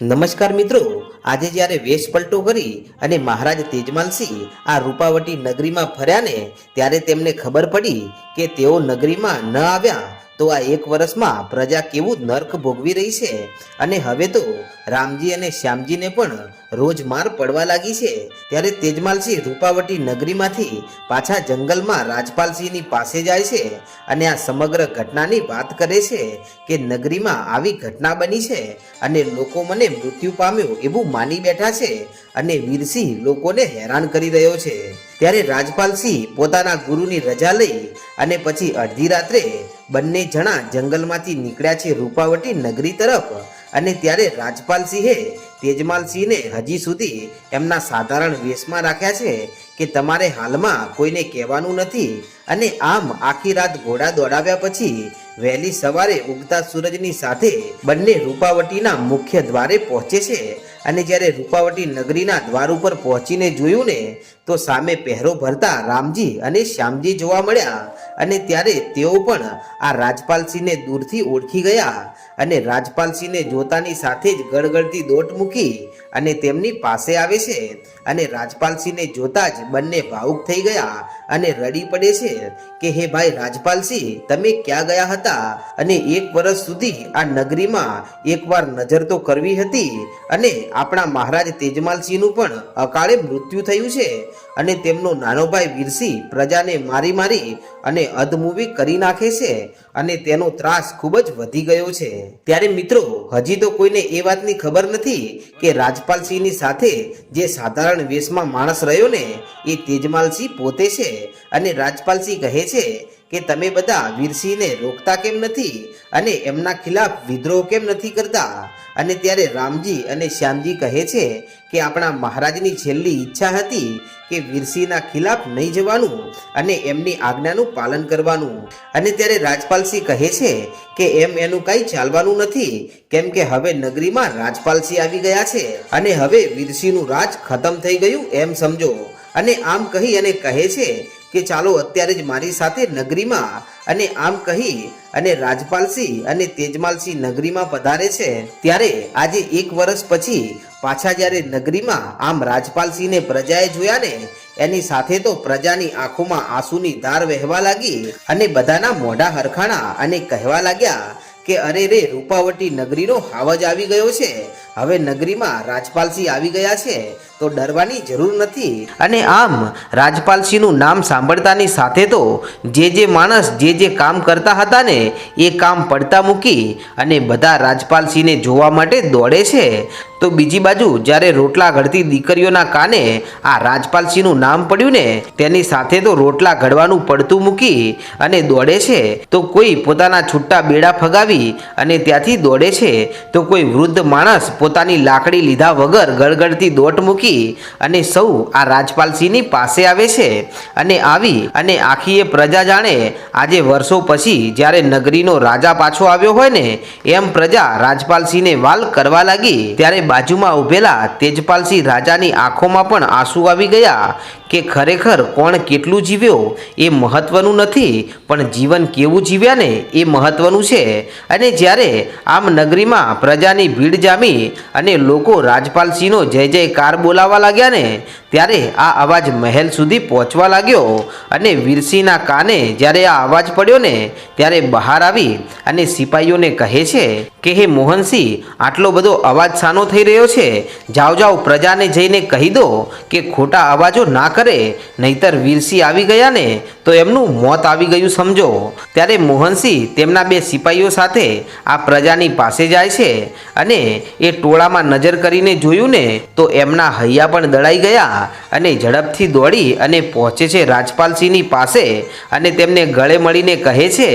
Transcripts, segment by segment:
નમસ્કાર મિત્રો, આજે જ્યારે વેશ પલટો કરી અને મહારાજ તેજમાલસિંહ આ રૂપાવટી નગરીમાં ફર્યા ને ત્યારે તેમને ખબર પડી કે તેઓ નગરીમાં ન આવ્યા તો આ એક વર્ષમાં પ્રજા કેવું નર્ક ભોગવી રહી છે? અને હવે તો રામજી અને શ્યામજીને પણ રોજ માર પડવા લાગી છે. ત્યારે તેજમાલસિંહ રૂપાવટી નગરીમાંથી પાછા જંગલમાં રાજપાલસિંહની પાસે જાય છે અને આ સમગ્ર ઘટનાની વાત કરે છે કે નગરીમાં આવી ઘટના બની છે અને લોકો મને મૃત્યુ પામ્યો એવું માની બેઠા છે અને વીરસિંહ લોકોને હેરાન કરી રહ્યો છે. ત્યારે રાજપાલસિંહ પોતાના ગુરુની રજા લઈ અને પછી અડધી રાત્રે બંને જણા જંગલમાંથી નીકળ્યા છે રૂપાવટી નગરી તરફ. અને ત્યારે રાજપાલસિંહે તેજમાલસિંહને હજી સુધી એમના સાધારણ વેશમાં રાખ્યા છે કે તમારે હાલમાં કોઈને કહેવાનું નથી. અને આમ આખી રાત ઘોડા દોડાવ્યા પછી વહેલી સવારે ઉગતા સૂરજની સાથે બંને રૂપાવટીના મુખ્ય દ્વારે પહોંચે છે. અને જ્યારે રૂપાવટી નગરીના દ્વાર ઉપર પહોંચીને જોયું ને, તો સામે પહેરો ભરતા રામજી અને શ્યામજી જોવા મળ્યા. અને ત્યારે તેઓ પણ આ રાજપાલસિંહને દૂરથી ઓળખી ગયા અને રાજપાલસિંહને જોતાની સાથે જ ગળગળતી દોટ મૂકી અને તેમની પાસે આવે છે. અને રાજપાલસિંહને જોતા જ બંને ભાવુક થઈ ગયા અને રડી પડે છે કે, હે ભાઈ રાજપાલસિંહ તમે ક્યાં ગયા હતા? અને એક વર્ષ સુધી આ નગરીમાં એકવાર નજર તો કરવી હતી અને આપણા મહારાજ તેજમાલસિંહનું પણ અકાળે મૃત્યુ થયું છે. અને તેમનો નાનો ભાઈ વીરસિંહ પ્રજાને મારી મારી અને અધમૂવી કરી નાખે છે અને તેનો ત્રાસ ખૂબ જ વધી ગયો છે. ત્યારે મિત્રો, હજી તો કોઈને એ વાતની ખબર નથી કે રાજપાલસિંહની સાથે જે સાધારણ વેશમાં માણસ રહ્યો ને, એ તેજમાલસિંહ પોતે છે. અને રાજપાલસિંહ કહે છે કે તમે બધા વીરસિંહને રોકતા કેમ નથી? અને એમના ખિલાફ વિદ્રોહ કેમ નથી કરતા? અને ત્યારે રામજી અને શ્યામજી કહે છે કે આપણા મહારાજની છેલ્લી ઈચ્છા હતી કે વીરસિંહના ખિલાફ નહીં જવાનું અને એમની આજ્ઞાનું પાલન કરવાનું. અને ત્યારે રાજપાલસિંહ કહે છે કે એમ એનું કંઈ ચાલવાનું નથી, કેમ કે હવે નગરીમાં રાજપાલસિંહ આવી ગયા છે. અને હવે વીરસિંહનું રાજ ખતમ થઈ ગયું, એમ સમજો. અને આમ કહી અને કહે છે કે ચાલો અત્યારે જ મારી સાથે નગરીમાં અને આમ કહી અને રાજપાલસિંહ અને તેજમાલસિંહ નગરીમાં પધારે છે. ત્યારે આજે એક વર્ષ પછી પાછા જ્યારે નગરીમાં આમ રાજપાલસિંહને પ્રજાએ જોયા ને, એની સાથે તો પ્રજાની આંખોમાં આંસુની ધાર વહેવા લાગી અને બધાના મોઢા હરખાણા અને કહેવા લાગ્યા કે અરે રે, રૂપાવટી નગરીનો હાવજ આવી ગયો છે. હવે નગરીમાં રાજપાલસિંહ આવી ગયા છે, તો ડરવાની જરૂર નથી. અને આમ, રાજપાલસિંહનું નામ સાંભળતાની સાથે તો જે જે માણસ જે જે કામ કરતા હતા ને, એ કામ પડતા મૂકી અને બધા રાજપાલસિંહને જોવા માટે દોડે છે. તો બીજી બાજુ, જ્યારે રોટલા ઘડતી દીકરીઓના કાને આ રાજપાલસિંહનું નામ પડ્યું ને, તેની સાથે તો રોટલા ઘડવાનું પડતું મૂકી અને દોડે છે. તો કોઈ પોતાના છૂટા બેડા ફગાવી અને ત્યાંથી દોડે છે. તો કોઈ વૃદ્ધ માણસ લાકડી લીધા વગર ગળગળતી દોટ મૂકી અને સૌ આ રાજપાલસિંહની પાસે આવે છે અને આવી અને આખી એ પ્રજા જાણે આજે વર્ષો પછી જ્યારે નગરીનો રાજા પાછો આવ્યો હોય ને, એમ પ્રજા રાજપાલસિંહને વાલ કરવા લાગી. ત્યારે બાજુમાં ઊભેલા તેજપાલસિંહ રાજાની આંખોમાં પણ આંસુ આવી ગયા. કે ખરેખર કોણ કેટલું જીવ્યો એ મહત્વનું નથી, પણ જીવન કેવું જીવ્યા ને એ મહત્વનું છે. અને જ્યારે આમ નગરીમાં પ્રજાની ભીડ જામી અને લોકો રાજપાલસિંહનો જય જયકાર બોલાવા લાગ્યા ને ત્યારે આ અવાજ મહેલ સુધી પહોંચવા લાગ્યો અને વીરસિંહના કાને જ્યારે આ અવાજ પડ્યો ને ત્યારે બહાર આવી અને સિપાહીઓને કહે છે કે, હે મોહનસિંહ, આટલો બધો અવાજ સાનો થઈ રહ્યો છે? જાઓ જાઓ, પ્રજાને જઈને કહી દો કે ખોટા અવાજો ના કરે. નહીતર વીરસિંહ આવી ગયા ને તો એમનું મોત આવી ગયું સમજો. ત્યારે મોહનસિંહ તેમના બે સિપાહીઓ સાથે આ પ્રજાની પાસે જાય છે અને એ ટોળામાં નજર કરીને જોયું ને તો એમના હૈયા પણ દળાઈ ગયા. અને ઝડપથી દોડી અને પહોંચે છે રાજપાલસિંહની પાસે અને તેમને ગળે મળીને કહે છે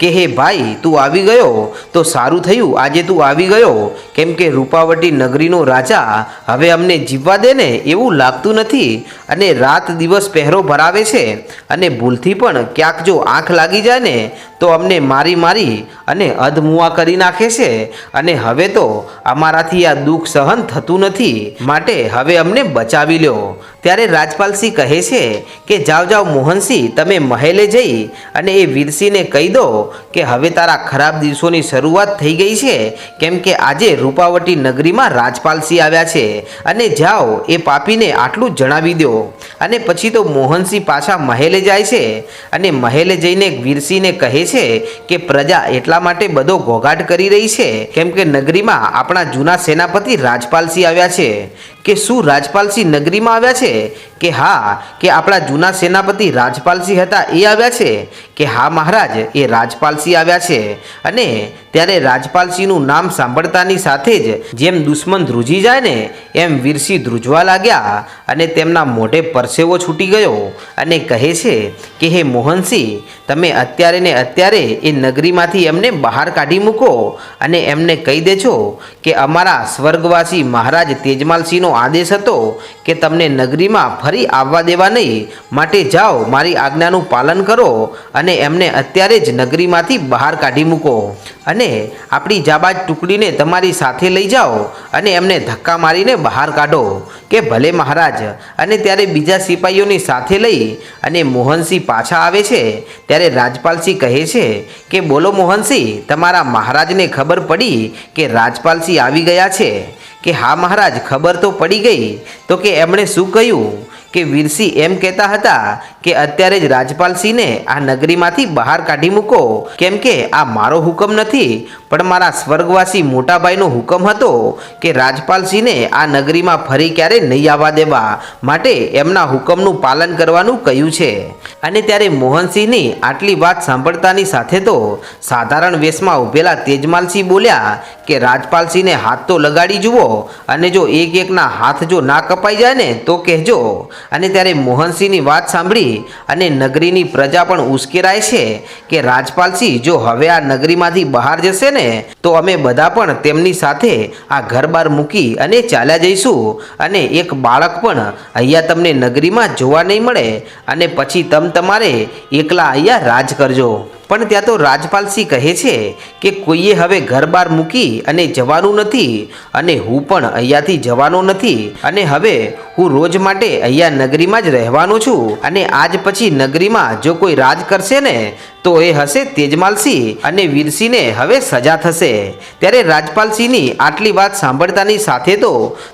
કે, હે ભાઈ, તું આવી ગયો? તો સારું થયું, આજે તું આવી ગયો. કેમ કે રૂપાવટી નગરીનો રાજા હવે અમને જીવવા દે ને એવું લાગતું નથી અને રાત દિવસ પહેરો ભરાવે છે અને ભૂલથી પણ ક્યાંક જો આંખ લાગી જાય ને, તો અમને મારી મારી અને અધમુઆ કરી નાખે છે. અને હવે તો અમારાથી આ દુઃખ સહન થતું નથી. માટે હવે અમને બચાવી લ્યો. ત્યારે રાજપાલસિંહ કહે છે કે, જાઓ જાઓ, મોહનસિંહ, તમે મહેલે જઈ અને એ વીરસિંહને કહી દો કે, હવે તારા ખરાબ દિવસોની શરૂઆત થઈ ગઈ છે, કેમ કે આજે રૂપાવટી નગરીમાં રાજપાલસિંહ આવ્યા છે. અને જાઓ, એ પાપીને આટલું જણાવી દો. અને પછી તો મોહનસિંહ પાછા મહેલે જાય છે. અને મહેલે જઈને વીરસિંહને કહે છે કે, પ્રજા એટલા માટે બધો ઘોઘાટ કરી રહી છે, કેમ કે નગરીમાં આપણા જૂના સેનાપતિ રાજપાલસિંહ આવ્યા છે. કે, શું રાજપાલસિંહ નગરીમાં આવ્યા છે કે હા, કે આપણા જૂના સેનાપતિ રાજપાલસિંહ હતા એ આવ્યા છે? કે હા મહારાજ, એ રાજપાલસિંહ આવ્યા છે. અને ત્યારે રાજપાલસિંહનું નામ સાંભળતાની સાથે જ જેમ દુશ્મન ધ્રુજી જાય ને, એમ વીરસિંહ ધ્રુજવા લાગ્યા અને તેમના મોઢે પરસેવો છૂટી ગયો અને કહે છે કે, હે મોહનસિંહ, તમે અત્યારે ને અત્યારે એ નગરીમાંથી એમને બહાર કાઢી મૂકો અને એમને કહી દેજો કે અમારા સ્વર્ગવાસી મહારાજ તેજમાલસિંહનો આદેશ હતો કે તમને નગરીમાં ફરી આવવા દેવા નહીં. માટે જાઓ, મારી આજ્ઞાનું પાલન કરો અને એમને અત્યારે જ નગરીમાંથી બહાર કાઢી મૂકો. અને આપણી જાબાજ ટુકડીને તમારી સાથે લઈ જાઓ અને એમને ધક્કા મારીને બહાર કાઢો કે ભલે મહારાજ. અને ત્યારે બીજા સિપાહીઓની સાથે લઈ અને મોહનસિંહ પાછા આવે છે. ત્યારે રાજપાલસિંહ કહે છે કે, બોલો મોહનસિંહ, તમારા મહારાજને ખબર પડી કે રાજપાલસિંહ આવી ગયા છે. કે હા મહારાજ, ખબર તો પડી ગઈ. તો કે એમણે શું કહ્યું? કે વિરસી એમ કહેતા હતા કે અત્યારે જ રાજપાલસિંહને આ નગરીમાંથી બહાર કાઢી મૂકો. કેમ કે આ મારો હુકમ નથી, પણ મારા સ્વર્ગવાસી મોટાભાઈનો હુકમ હતો કે રાજપાલસિંહને આ નગરીમાં ફરી ક્યારે નહીં આવવા દેવા માટે એમના હુકમનું પાલન કરવાનું કહ્યું છે. અને ત્યારે મોહનસિંહની આટલી વાત સાંભળતાની સાથે તો સાધારણ વેશમાં ઊભેલા તેજમાલસિંહ બોલ્યા કે રાજપાલસિંહને હાથ તો લગાડી જુઓ, અને જો એક એકના હાથ જો ના કપાઈ જાય ને તો કહેજો. અને ત્યારે મોહનસિંહની વાત સાંભળી અને નગરીની પ્રજા પણ ઉશ્કેરાય છે કે રાજપાલસિંહ જો હવે આ નગરીમાંથી બહાર જશે ને, તો અમે બધા પણ તેમની સાથે આ ઘર બાર મૂકી અને ચાલ્યા જઈશું. અને એક બાળક પણ અહીંયા તમને નગરીમાં જોવા નહીં મળે અને પછી તમ તમારે એકલા અહીંયા રાજ કરજો. પણ ત્યાં તો રાજપાલસિંહ કહે છે કે કોઈએ હવે ઘર બાર મૂકી અને જવાનું નથી. અને હું પણ અહીંયાથી જવાનો નથી. અને હવે હું રોજ માટે અહીંયા નગરીમાં જ રહેવાનું છું અને આજ પછી નગરીમાં જો કોઈ રાજ કરશે ને, તો એ હશે તેજમાલસિંહ અને વીરસિંહને હવે સજા થશે. ત્યારે રાજપાલસિંહની આટલી વાત સાંભળતાની સાથે તો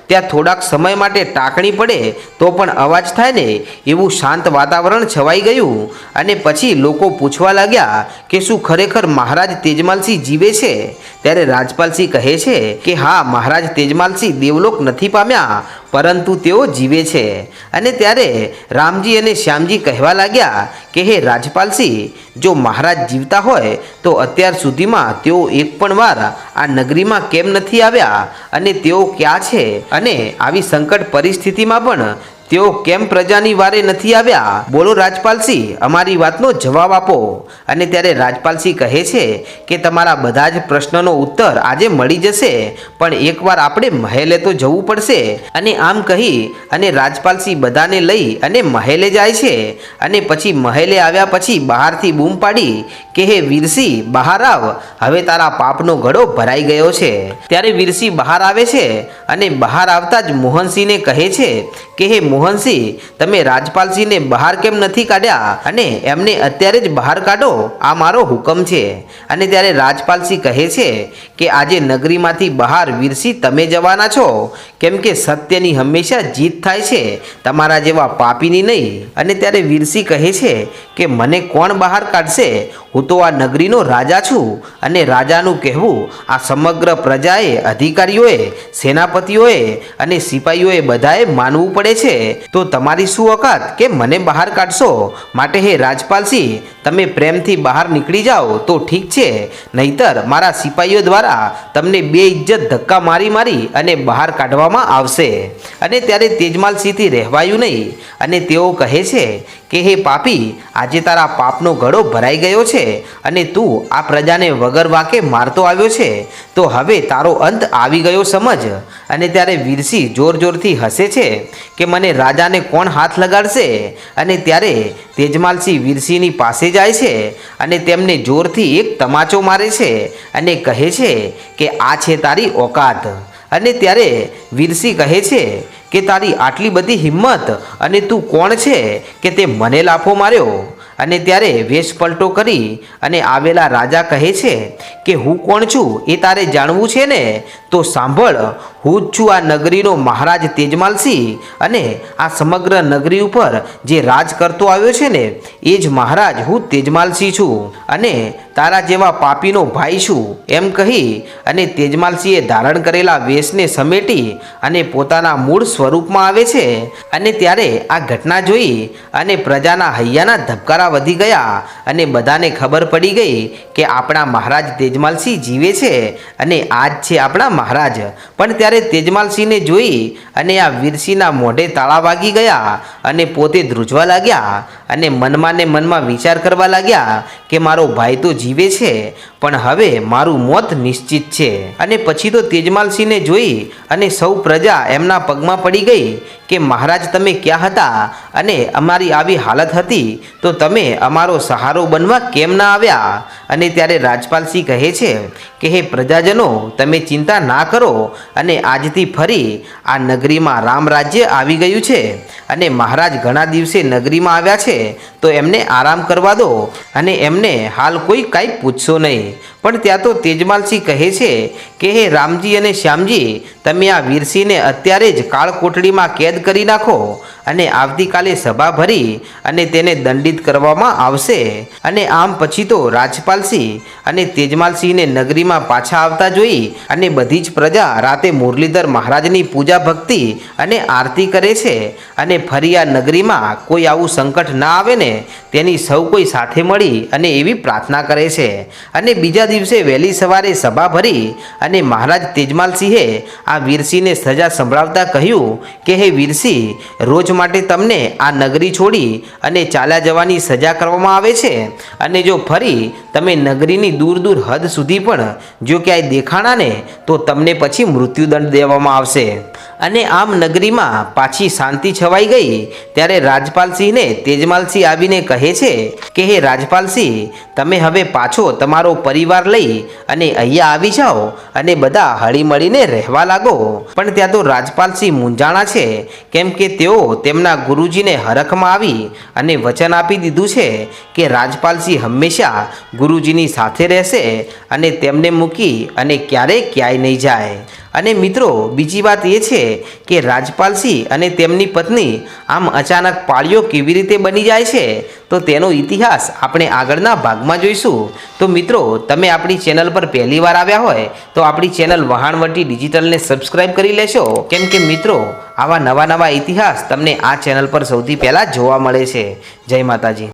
ત્યાં થોડાક સમય માટે ટાંકણી પડે, તો પણ અવાજ થાય ને, એવું શાંત વાતાવરણ છવાઈ ગયું. અને પછી લોકો પૂછવા લાગ્યા કે શું ખરેખર મહારાજ તેજમાલસિંહ જીવે છે? ત્યારે રાજપાલસિંહ કહે છે કે, હા, મહારાજ તેજમાલસિંહ દેવલોક નથી પામ્યા, પરંતુ તેઓ જીવે છે. અને ત્યારે રામજી અને શ્યામજી કહેવા લાગ્યા કે, હે રાજપાલસિંહ, જો મહારાજ જીવતા હોય, તો અત્યાર સુધીમાં તેઓ એક પણ વાર આ નગરીમાં કેમ નથી આવ્યા? અને તેઓ ક્યાં છે? અને આવી સંકટ પરિસ્થિતિમાં પણ તેઓ કેમ પ્રજાની વારે નથી આવ્યા? બોલો રાજપાલસિંહ, અમારી વાતનો જવાબ આપો. અને ત્યારે રાજપાલસિંહ કહે છે કે તમારા બધા જ પ્રશ્નનો ઉત્તર આજે મળી જશે, પણ એકવાર આપણે મહેલે તો જવું પડશે. અને આમ કહી અને રાજપાલસિંહ બધાને લઈ અને મહેલે જાય છે. અને પછી મહેલે આવ્યા પછી બહારથી બૂમ પાડી કે, હે વીરસિંહ બહાર આવ. હવે તારા પાપનો ઘડો ભરાઈ ગયો છે. ત્યારે વીરસિંહ બહાર આવે છે અને બહાર આવતા જ મોહનસિંહને કહે છે કે, હે મોહનસિંહ, તમે રાજપાલસિંહને બહાર કેમ નથી કાઢ્યા? અને એમને અત્યારે જ બહાર કાઢો, આ મારો હુકમ છે. અને ત્યારે રાજપાલસિંહ કહે છે કે આજે નગરીમાંથી બહાર વીરસિંહ તમે જવાના છો. કેમ કે સત્યની હંમેશા જીત થાય છે, તમારા જેવા પાપીની નહીં. અને ત્યારે વીરસિંહ કહે છે કે મને કોણ બહાર કાઢશે? હું તો આ નગરીનો રાજા છું. અને રાજાનું કહેવું, આ સમગ્ર પ્રજાએ અધિકારીઓએ, સેનાપતિઓએ અને સિપાહીઓએ બધાએ માનવું પડે છે. તો તમારી શું ઓકાત કે મને બહાર કાઢશો? માટે હે રાજપાલસિંહ તમે પ્રેમથી બહાર નીકળી જાઓ તો ઠીક છે. નહીતર મારા સિપાહીઓ દ્વારા તમને બે ઇજ્જત ધક્કા મારી મારી અને બહાર કાઢવામાં આવશે. અને ત્યારે તેજમાલસિંહથી રહેવાયું નહીં. અને તેઓ કહે છે કે, હે પાપી, આજે તારા પાપનો ઘડો ભરાઈ ગયો છે અને તું આ પ્રજાને વગર વાંકે મારતો આવ્યો છે. તો હવે તારો અંત આવી ગયો સમજ. અને ત્યારે વીરસિંહ જોર જોરથી હસે છે કે, મને રાજાને કોણ હાથ લગાડશે? અને ત્યારે તેજમાલસિંહ વીરસિંહની પાસે જાય છે અને તેમને જોરથી એક તમાચો મારે છે અને કહે છે કે આ છે તારી ઓકાત. અને ત્યારે વીરસિંહ કહે છે કે તારી આટલી બધી હિંમત અને તું કોણ છે કે તે મને લાફો માર્યો? અને ત્યારે વેશ પલટો કરી અને આવેલા રાજા કહે છે કે હું કોણ છું એ તારે જાણવું છે ને? તો સાંભળ હું જ છું આ નગરીનો મહારાજ તેજમાલસિંહ અને આ સમગ્ર નગરી ઉપર જે રાજ કરતો આવ્યો છે ને, એ જ મહારાજ હું તેજમાલસિંહ છું અને તારા જેવા પાપીનો ભાઈ છું, એમ કહી અને તેજમાલસિંહે ધારણ કરેલા વેશને સમેટી અને પોતાના મૂળ સ્વરૂપમાં આવે છે અને ત્યારે આ ઘટના જોઈ અને પ્રજાના હૈયાના ધબકારા વધી ગયા અને બધાને ખબર પડી ગઈ કે આપણા મહારાજ તેજમાલસિંહ જીવે છે અને આ જ છે આપણા મહારાજ. પણ ત્યારે તેજમાલસિંહને જોઈ અને આ વીરસિંહના મોઢે તાળા વાગી ગયા અને પોતે ધ્રુજવા લાગ્યા. અને મનમાં ને મનમાં વિચાર કરવા લાગ્યા કે મારો ભાઈ તો જીવે છે, પણ હવે મારું મોત નિશ્ચિત છે. અને પછી તો તેજમાલસિંહને જોઈ અને સૌ પ્રજા એમના પગમાં પડી ગઈ કે મહારાજ તમે ક્યાં હતા અને અમારી આવી હાલત હતી, તો તમે અમારો સહારો બનવા કેમ ના આવ્યા? અને ત્યારે રાજપાલસિંહ કહે છે કે, હે પ્રજાજનો, તમે ચિંતા ના કરો અને આજથી ફરી આ નગરીમાં રામ રાજ્ય આવી ગયું છે. અને મહારાજ ઘણા દિવસે નગરીમાં આવ્યા છે તો એમને આરામ કરવા દો અને એમને હાલ કોઈ કાંઈ પૂછશો નહીં. પણ ત્યાં તો તેજમાલસિંહ કહે છે કે, હે રામજી અને શ્યામજી, તમે આ વીરસિંહને અત્યારે જ કાળકોટડીમાં કેદ કરી નાખો અને આવતીકાલે સભા ભરી અને તેને દંડિત કરવામાં આવશે. અને આમ પછી તો રાજપાલસિંહ અને તેજમાલસિંહને નગરીમાં પાછા આવતા જોઈ અને બધી જ પ્રજા રાતે મુરલીધર મહારાજની પૂજા ભક્તિ અને આરતી કરે છે અને ફરી આ નગરીમાં કોઈ આવું સંકટ ના આવે ને, તેની સૌ કોઈ સાથે મળી અને એવી પ્રાર્થના કરે છે. અને બીજા દિવસે વહેલી સવારે સભા ભરી અને મહારાજ તેજમાલસિંહે આ વીરસિંહને સજા સંભળાવતા કહ્યું કે, હે વીરસિંહ, રોજ માટે તમને આ નગરી છોડી અને ચાલ્યા જવાની સજા કરવામાં આવે છે. અને જો ફરી તમે નગરીની દૂર દૂર હદ સુધી પણ જો ક્યાંય દેખાણાને તો તમને પછી મૃત્યુદંડ દેવામાં આવશે. અને આમ નગરીમાં પાછી શાંતિ છવાઈ ગઈ, ત્યારે રાજપાલસિંહને તેજમાલસિંહ આવીને કહે છે કે, હે રાજપાલસિંહ, તમે હવે પાછો તમારો પરિવાર લઈ અને અહીંયા આવી જાઓ અને બધા હળીમળીને રહેવા લાગો. પણ ત્યાં તો રાજપાલસિંહ મૂંઝાણા છે, કેમ કે તેઓ તેમના ગુરુજીને હરખમાં આવી અને વચન આપી દીધું છે કે, રાજપાલસિંહ હંમેશા ગુરુજીની સાથે રહેશે અને તેમને મૂકી અને ક્યારેય ક્યાંય નહીં જાય. અને મિત્રો, બીજી વાત એ છે કે રાજપાલસિંહ અને તેમની પત્ની આમ અચાનક પાળીઓ કેવી રીતે બની જાય છે, તો તેનો ઇતિહાસ આપણે આગળના ભાગમાં જોઈશું. તો મિત્રો, તમે આપણી ચેનલ પર પહેલી વાર આવ્યા હોય, તો આપણી ચેનલ વહાણવટી ડિજિટલને સબસ્ક્રાઇબ કરી લેશો. કેમ કે મિત્રો, આવા નવા નવા ઇતિહાસ તમને આ ચેનલ પર સૌથી પહેલાં જોવા મળે છે. જય માતાજી.